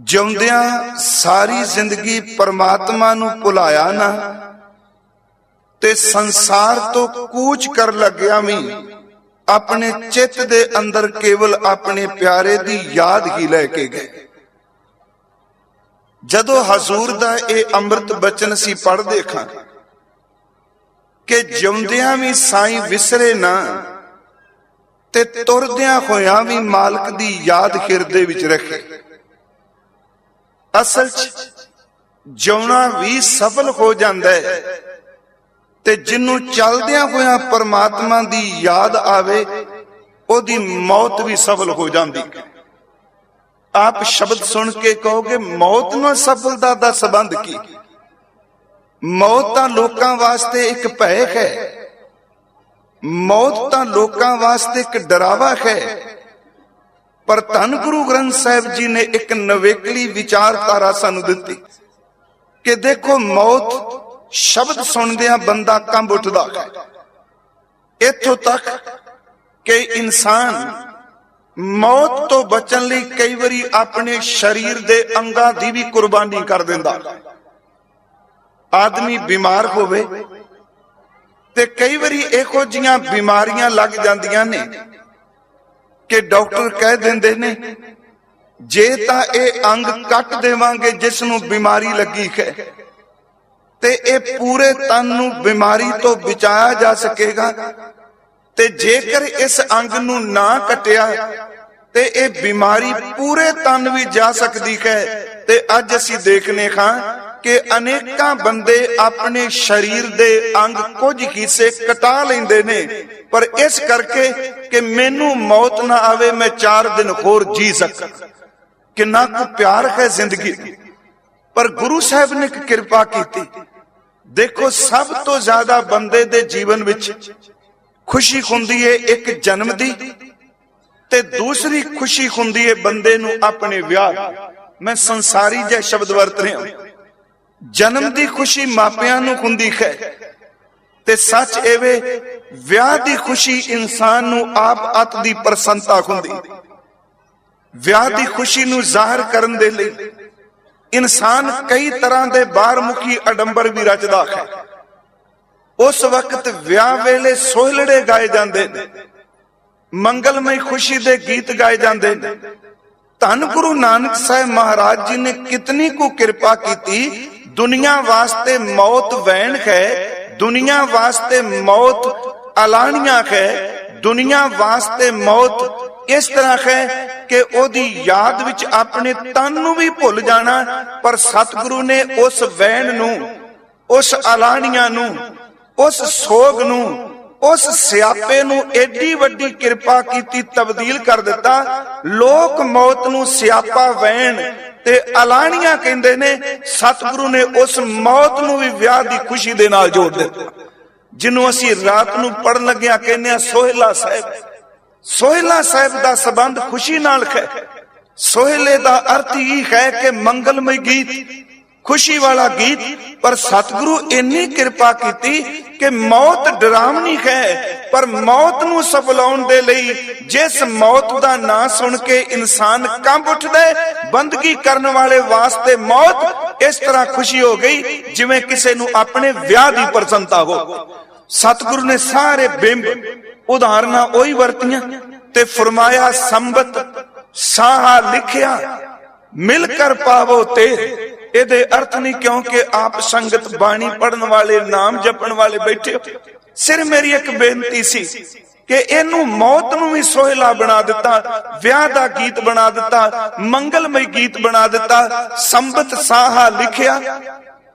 ਜਿਉਂਦਿਆਂ ਸਾਰੀ ਜ਼ਿੰਦਗੀ ਪਰਮਾਤਮਾ ਨੂੰ ਭੁਲਾਇਆ ਨਾ, ਤੇ ਸੰਸਾਰ ਤੋਂ ਕੂਚ ਕਰ ਲੱਗਿਆ ਵੀ ਆਪਣੇ ਚਿੱਤ ਦੇ ਅੰਦਰ ਕੇਵਲ ਆਪਣੇ ਪਿਆਰੇ ਦੀ ਯਾਦ ਹੀ ਲੈ ਕੇ ਗਏ। ਜਦੋਂ ਹਜ਼ੂਰ ਦਾ ਇਹ ਅੰਮ੍ਰਿਤ ਬਚਨ ਸੀ ਪੜ੍ਹਦੇ ਖਾਂ ਕਿ ਜਿਉਂਦਿਆਂ ਵੀ ਸਾਈਂ ਵਿਸਰੇ ਨਾ, ਤੇ ਤੁਰਦਿਆਂ ਹੋਇਆਂ ਵੀ ਮਾਲਕ ਦੀ ਯਾਦ ਹਿਰਦੇ ਵਿੱਚ ਰੱਖੇ। ਅਸਲ 'ਚ ਜਿਉਣਾ ਵੀ ਸਫਲ ਹੋ ਜਾਂਦਾ ਹੈ ਤੇ ਜਿਹਨੂੰ ਚੱਲਦਿਆਂ ਹੋਇਆਂ ਪਰਮਾਤਮਾ ਦੀ ਯਾਦ ਆਵੇ, ਉਹਦੀ ਮੌਤ ਵੀ ਸਫਲ ਹੋ ਜਾਂਦੀ। ਹੈ ਆਪ ਸ਼ਬਦ ਸੁਣ ਕੇ ਕਹੋਗੇ, ਮੌਤ ਨਾਲ ਸਫਲਤਾ ਦਾ ਸੰਬੰਧ ਕੀ? ਮੌਤ ਤਾਂ ਲੋਕਾਂ ਵਾਸਤੇ ਇੱਕ ਭੈ ਹੈ। ਮੌਤ ਤਾਂ ਲੋਕਾਂ ਵਾਸਤੇ ਇੱਕ ਡਰਾਵਾ ਹੈ। ਪਰ ਧੰਨ ਗੁਰੂ ਗ੍ਰੰਥ ਸਾਹਿਬ ਜੀ ਨੇ ਇੱਕ ਨਵੇਕਲੀ ਵਿਚਾਰਧਾਰਾ ਸਾਨੂੰ ਦਿੱਤੀ ਕਿ ਦੇਖੋ ਮੌਤ ਸ਼ਬਦ ਸੁਣਦਿਆਂ ਬੰਦਾ ਕੰਬ ਉੱਠਦਾ ਹੈ। ਇੱਥੋਂ ਤੱਕ ਕਿ ਇਨਸਾਨ ਮੌਤ ਤੋਂ ਬਚਣ ਲਈ ਕਈ ਵਾਰੀ ਆਪਣੇ ਸਰੀਰ ਦੇ ਅੰਗਾਂ ਦੀ ਵੀ ਕੁਰਬਾਨੀ ਕਰ ਦਿੰਦਾ। ਆਦਮੀ ਬਿਮਾਰ ਹੋਵੇ ਤੇ ਕਈ ਵਾਰੀ ਇਹੋ ਜੀਆਂ ਬਿਮਾਰੀਆਂ ਲੱਗ ਜਾਂਦੀਆਂ ਨੇ ਕਿ ਡਾਕਟਰ ਕਹਿ ਦਿੰਦੇ ਨੇ, ਜੇ ਤਾਂ ਇਹ ਅੰਗ ਕੱਟ ਦੇਵਾਂਗੇ ਜਿਸ ਨੂੰ ਬਿਮਾਰੀ ਲੱਗੀ ਹੈ, ਤੇ ਇਹ ਪੂਰੇ ਤਨ ਨੂੰ ਬਿਮਾਰੀ ਤੋਂ ਬਚਾਇਆ ਜਾ ਸਕੇਗਾ, ਤੇ ਜੇਕਰ ਇਸ ਅੰਗ ਨੂੰ ਨਾ ਕਟਿਆ, ਤੇ ਇਹ ਬਿਮਾਰੀ ਪੂਰੇ ਤਨ ਵੀ ਜਾ ਸਕਦੀ ਹੈ, ਤੇ ਅੱਜ ਅਸੀਂ ਦੇਖਨੇ ਖਾਂ ਕਿ ਅਨੇਕਾਂ ਬੰਦੇ ਆਪਣੇ ਸਰੀਰ ਦੇ ਅੰਗ ਕੁਝ ਹਿੱਸੇ ਕਟਾ ਲੈਂਦੇ ਨੇ ਪਰ ਇਸ ਕਰਕੇ ਕਿ ਮੈਨੂੰ ਮੌਤ ਨਾ ਆਵੇ, ਮੈਂ 4 ਦਿਨ ਹੋਰ ਜੀ ਸਕਾਂ। ਕਿੰਨਾ ਕੁ ਪਿਆਰ ਹੈ ਜ਼ਿੰਦਗੀ ਪਰ ਗੁਰੂ ਸਾਹਿਬ ਨੇ ਇੱਕ ਕਿਰਪਾ ਕੀਤੀ। ਦੇਖੋ, ਸਭ ਤੋਂ ਜ਼ਿਆਦਾ ਬੰਦੇ ਦੇ ਜੀਵਨ ਵਿੱਚ ਖੁਸ਼ੀ ਹੁੰਦੀ ਹੈ ਇੱਕ ਜਨਮ ਦੀ ਤੇ ਦੂਸਰੀ ਖੁਸ਼ੀ ਹੁੰਦੀ ਹੈ ਬੰਦੇ ਨੂੰ ਆਪਣੇ ਵਿਆਹ ਮੈਂ ਸੰਸਾਰੀ ਜਿਹਾ ਸ਼ਬਦ ਵਰਤ ਰਿਹਾ ਜਨਮ ਦੀ ਖੁਸ਼ੀ ਮਾਪਿਆਂ ਨੂੰ ਹੁੰਦੀ ਹੈ। ਤੇ ਸੱਚ ਐਵੇਂ ਵਿਆਹ ਦੀ ਖੁਸ਼ੀ ਇਨਸਾਨ ਨੂੰ ਆਪ ਅਤ ਦੀ ਪ੍ਰਸੰਨਤਾ ਹੁੰਦੀ। ਵਿਆਹ ਦੀ ਖੁਸ਼ੀ ਨੂੰ ਜ਼ਾਹਰ ਕਰਨ ਦੇ ਲਈ ਇਨਸਾਨ ਕਈ ਤਰ੍ਹਾਂ ਦੇ ਬਾਹਰਮੁਖੀ ਅਡੰਬਰ ਵੀ ਰਚਦਾ ਹੈ। ਉਸ ਵਕਤ ਵਿਆਹ ਵੇਲੇ ਸੋਹਲੜੇ ਗਾਏ ਜਾਂਦੇ ਨੇ, ਮੰਗਲਮਈ ਖੁਸ਼ੀ ਦੇ ਗੀਤ ਗਾਏ ਜਾਂਦੇ ਨੇ। ਧੰਨ ਗੁਰੂ ਨਾਨਕ ਸਾਹਿਬ ਮਹਾਰਾਜ ਜੀ ਨੇ ਕਿਤਨੀ ਕੁ ਕਿਰਪਾ ਕੀਤੀ। ਦੁਨੀਆ ਵਾਸਤੇ ਮੌਤ ਵੈਣ ਹੈ ਦੁਨੀਆ ਵਾਸਤੇ ਮੌਤ ਅਲਾਣੀਆਂ ਹੈ ਦੁਨੀਆ ਵਾਸਤੇ ਮੌਤ ਇਸ ਤਰ੍ਹਾਂ ਹੈ ਕਿ ਉਹਦੀ ਯਾਦ ਵਿੱਚ ਆਪਣੇ ਤਨ ਨੂੰ ਵੀ ਭੁੱਲ ਜਾਣਾ, ਪਰ ਸਤਿਗੁਰੂ ਨੇ ਉਸ ਵੈਣ ਨੂੰ, ਉਸ ਅਲਾਨੀਆਂ ਨੂੰ, ਉਸ ਸੋਗ ਨੂੰ, ਉਸ ਸਿਆਪੇ ਨੂੰ ਏਡੀ ਵੱਡੀ ਕਿਰਪਾ ਕੀਤੀ, ਤਬਦੀਲ ਕਰ ਦਿੱਤਾ। ਲੋਕ ਮੌਤ ਨੂੰ ਸਿਆਪਾ ਵੈਣ ਤੇ ਅਲਾਣੀਆਂ ਕਹਿੰਦੇ ਨੇ, ਸਤਿਗੁਰੂ ਨੇ ਉਸ ਮੌਤ ਨੂੰ ਵੀ ਵਿਆਹ ਦੀ ਖੁਸ਼ੀ ਦੇ ਨਾਲ ਜੋੜ ਦਿੱਤਾ। ਜਿਹਨੂੰ ਅਸੀਂ ਰਾਤ ਨੂੰ ਪੜਨ ਲੱਗਿਆ ਕਹਿੰਦੇ ਆ ਸੋਹਿਲਾ ਸਾਹਿਬ। ਸੋਹਿਲਾ ਸਾਹਿਬ ਦਾ ਸਬੰਧ ਖੁਸ਼ੀ ਨਾਲ ਹੈ ਸੋਹਿਲੇ ਦਾ ਅਰਥ ਹੀ ਹੈ ਕਿ ਮੰਗਲਮਈ ਗੀਤ। ਖੁਸ਼ੀ ਵਾਲਾ ਗੀਤ, ਪਰ ਸਤਿਗੁਰੂ ਇੰਨੀ ਕਿਰਪਾ ਕੀਤੀ ਕਿ ਮੌਤ ਡਰਾਵਨੀ ਹੈ। ਪਰ ਮੌਤ ਨੂੰ ਸਫਲਾਉਣ ਦੇ ਲਈ ਜਿਸ ਮੌਤ ਦਾ ਨਾਂ ਸੁਣ ਕੇ ਇਨਸਾਨ ਕੰਬ ਉੱਠਦਾ ਹੈ, ਬੰਦਗੀ ਕਰਨ ਵਾਲੇ ਵਾਸਤੇ ਮੌਤ ਇਸ ਤਰ੍ਹਾਂ ਖੁਸ਼ੀ ਹੋ ਗਈ ਜਿਵੇਂ ਕਿਸੇ ਨੂੰ ਆਪਣੇ ਵਿਆਹ ਦੀ ਪ੍ਰਸੰਨਤਾ ਹੋ। ਸਤਿਗੁਰੂ ਨੇ ਸਾਰੇ ਬਿੰਬ ਉਦਾਹਰਨਾਂ ਉਹੀ ਵਰਤੀਆਂ ਤੇ ਫਰਮਾਇਆ, ਸੰਬਤ, ਸਾਹਾ ਲਿਖਿਆ, ਮਿਲ ਕਰ ਪਾਵੋ ਤੇ ਇਹਦੇ ਅਰਥ ਨਹੀਂ ਕਿਉਂਕਿ ਆਪ ਸੰਗਤ ਬਾਣੀ ਪੜਨ ਵਾਲੇ, ਨਾਮ ਜਪਣ ਵਾਲੇ ਬੈਠੇ ਸਿਰ ਮੇਰੀ ਇੱਕ ਬੇਨਤੀ ਸੀ ਕਿ ਇਹਨੂੰ ਮੌਤ ਨੂੰ ਵੀ ਸੋਹਿਲਾ ਬਣਾ ਦਿੱਤਾ, ਵਿਆਹ ਦਾ ਗੀਤ ਬਣਾ ਦਿੱਤਾ, ਮੰਗਲਮਈ ਗੀਤ ਬਣਾ ਦਿੱਤਾ, ਸੰਬਤ ਸਾਹਾ ਲਿਖਿਆ,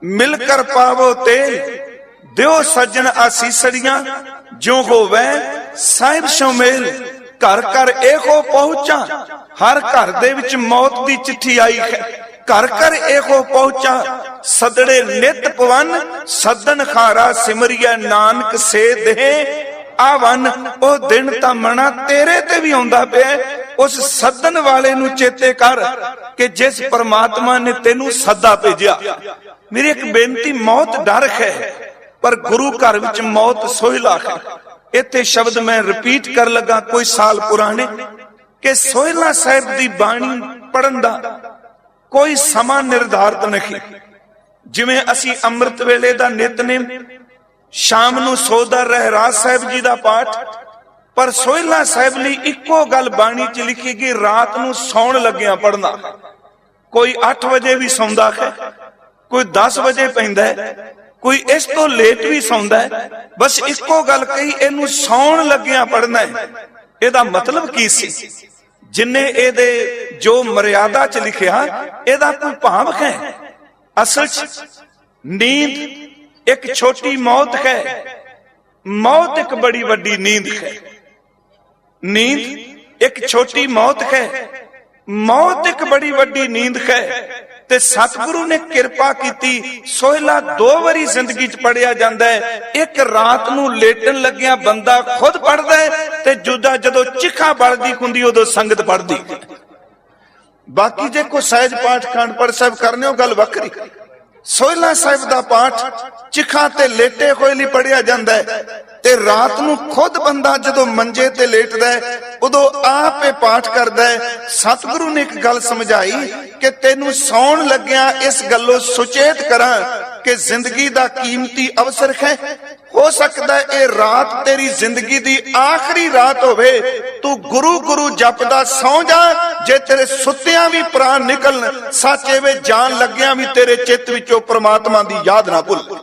ਮਿਲ ਕਰ ਪਾਵੋ ਤੇਲ, ਦਿਓ ਸੱਜਣ ਆਸੀਸੜੀਆਂ ਜੋ ਹੋਵੇ ਸਾਹਿਬ ਸ਼ਮੇਲ, ਘਰ ਘਰ ਇਹੋ ਪਹੁੰਚਾ, ਹਰ ਘਰ ਦੇ ਵਿੱਚ ਮੌਤ ਦੀ ਚਿੱਠੀ ਆਈ ਹੈ। ਘਰ ਘਰ ਇਹੋ ਪਹੁੰਚਾ, ਸਦੜੇ ਨਿਤ ਪਵਨ ਸਦਨ ਖਾਰਾ ਸਿਮਰਿਆ ਨਾਨਕ ਸੇ ਦੇ ਆਵਨ ਉਹ ਦਿਨ ਤਾਂ ਮਣਾ ਤੇਰੇ ਤੇ ਵੀ ਆਉਂਦਾ ਪਿਆ ਉਸ ਸੱਦਨ ਵਾਲੇ ਨੂੰ ਚੇਤੇ ਕਰ ਕਿ ਜਿਸ ਪਰਮਾਤਮਾ ਨੇ ਤੈਨੂੰ ਸੱਦਾ ਭੇਜਿਆ। ਮੇਰੀ ਇੱਕ ਬੇਨਤੀ, ਮੌਤ ਡਰ ਹੈ, ਪਰ ਗੁਰੂ ਘਰ ਵਿੱਚ ਮੌਤ ਸੋਹਿਲਾ ਹੈ। ਇੱਥੇ ਸ਼ਬਦ ਮੈਂ ਰਿਪੀਟ ਕਰ ਲੱਗਾ, ਕੋਈ ਸਾਲ ਪੁਰਾਣੇ, ਕਿ ਸੋਹਿਲਾ ਸਾਹਿਬ ਦੀ ਬਾਣੀ ਪੜਨ ਦਾ ਕੋਈ ਸਮਾਂ ਨਿਰਧਾਰਤ ਨਹੀਂ। ਜਿਵੇਂ ਅਸੀਂ ਅੰਮ੍ਰਿਤ ਵੇਲੇ ਦਾ ਨਿਤਨੇਮ ਸ਼ਾਮ ਨੂੰ ਸੋਦਾ ਰਹਿਰਾਜ ਸਾਹਿਬ ਜੀ ਦਾ ਪਾਠ, ਪਰ ਸੋਹਿਲਾ ਸਾਹਿਬ ਲਈ ਇੱਕੋ ਗੱਲ ਬਾਣੀ 'ਚ ਲਿਖੀ ਗਈ, ਰਾਤ ਨੂੰ ਸੌਣ ਲੱਗਿਆਂ ਪੜਨਾ ਕੋਈ 8 ਵਜੇ ਵੀ ਸੌਂਦਾ ਹੈ, ਕੋਈ 10 ਵਜੇ ਪੈਂਦਾ ਹੈ, ਕੋਈ ਇਸ ਤੋਂ ਲੇਟ ਵੀ ਸੌਂਦਾ ਹੈ। ਬਸ ਇੱਕੋ ਗੱਲ ਕਹੀ, ਇਹਨੂੰ ਸੌਣ ਲੱਗਿਆਂ ਪੜਨਾ ਹੈ। ਇਹਦਾ ਮਤਲਬ ਕੀ ਸੀ? ਜਿਨੇ ਇਹਦੇ ਜੋ ਮਰਿਆਦਾ 'ਚ ਲਿਖਿਆ, ਇਹਦਾ ਕੋਈ ਭਾਵ ਹੈ? ਅਸਲ 'ਚ ਨੀਂਦ ਇੱਕ ਛੋਟੀ ਮੌਤ ਹੈ। ਮੌਤ ਇੱਕ ਬੜੀ ਵੱਡੀ ਨੀਂਦ ਹੈ। ਨੀਂਦ ਇੱਕ ਛੋਟੀ ਮੌਤ ਹੈ। ਮੌਤ ਇੱਕ ਬੜੀ ਵੱਡੀ ਨੀਂਦ ਹੈ। ਤੇ ਸਤਿਗੁਰੂ ਨੇ ਕਿਰਪਾ ਕੀਤੀ। ਸੋਹਿਲਾ ਦੋ ਵਾਰੀ ਜ਼ਿੰਦਗੀ 'ਚ ਪੜਿਆ ਜਾਂਦਾ ਹੈ। ਇੱਕ ਰਾਤ ਨੂੰ ਲੇਟਣ ਲੱਗਿਆ ਬੰਦਾ ਖੁਦ ਪੜਦਾ ਹੈ ਤੇ ਜੁਦਾ ਜਦੋਂ ਚਿਖਾ ਬਲਦੀ ਹੁੰਦੀ, ਉਦੋਂ ਸੰਗਤ ਪੜਦੀ ਬਾਕੀ ਜੇ ਕੋ ਸਹਿਜ ਪਾਠ ਖੰਡ ਪੜ ਸਾਹਿਬ ਕਰਨੇ ਹੋ ਗੱਲ ਵੱਖਰੀ। ਸੋਹਿਲਾ ਸਾਹਿਬ ਦਾ ਪਾਠ ਚਿਖਾ ਤੇ ਲੇਟੇ ਹੋਏ ਲਈ ਪੜਿਆ ਜਾਂਦਾ ਹੈ। ਤੇ ਰਾਤ ਨੂੰ ਖੁਦ ਬੰਦਾ ਜਦੋਂ ਮੰਜੇ ਤੇ ਲੇਟਦਾ ਹੈ, ਉਦੋਂ ਆਪੇ ਪਾਠ ਕਰਦਾ ਹੈ, ਸਤਿਗੁਰੂ ਨੇ ਇੱਕ ਗੱਲ ਸਮਝਾਈ ਕਿ ਤੈਨੂੰ ਸੌਣ ਲੱਗਿਆ ਇਸ ਗੱਲੋਂ ਸੁਚੇਤ ਕਰਾਂ ਕਿ ਜ਼ਿੰਦਗੀ ਦਾ ਕੀਮਤੀ ਅਵਸਰ ਹੈ। ਹੋ ਸਕਦਾ ਇਹ ਰਾਤ ਤੇਰੀ ਜ਼ਿੰਦਗੀ ਦੀ ਆਖਰੀ ਰਾਤ ਹੋਵੇ, ਤੂੰ ਗੁਰੂ ਗੁਰੂ ਜਪਦਾ ਸੌ ਜਾ, ਜੇ ਤੇਰੇ ਸੁੱਤਿਆਂ ਵੀ ਪ੍ਰਾਣ ਨਿਕਲਣ, ਸੱਚੇ ਵਿੱਚ ਜਾਣ ਲੱਗਿਆਂ ਵੀ ਤੇਰੇ ਚਿੱਤ ਵਿੱਚੋਂ ਪ੍ਰਮਾਤਮਾ ਦੀ ਯਾਦ ਨਾ ਭੁੱਲ।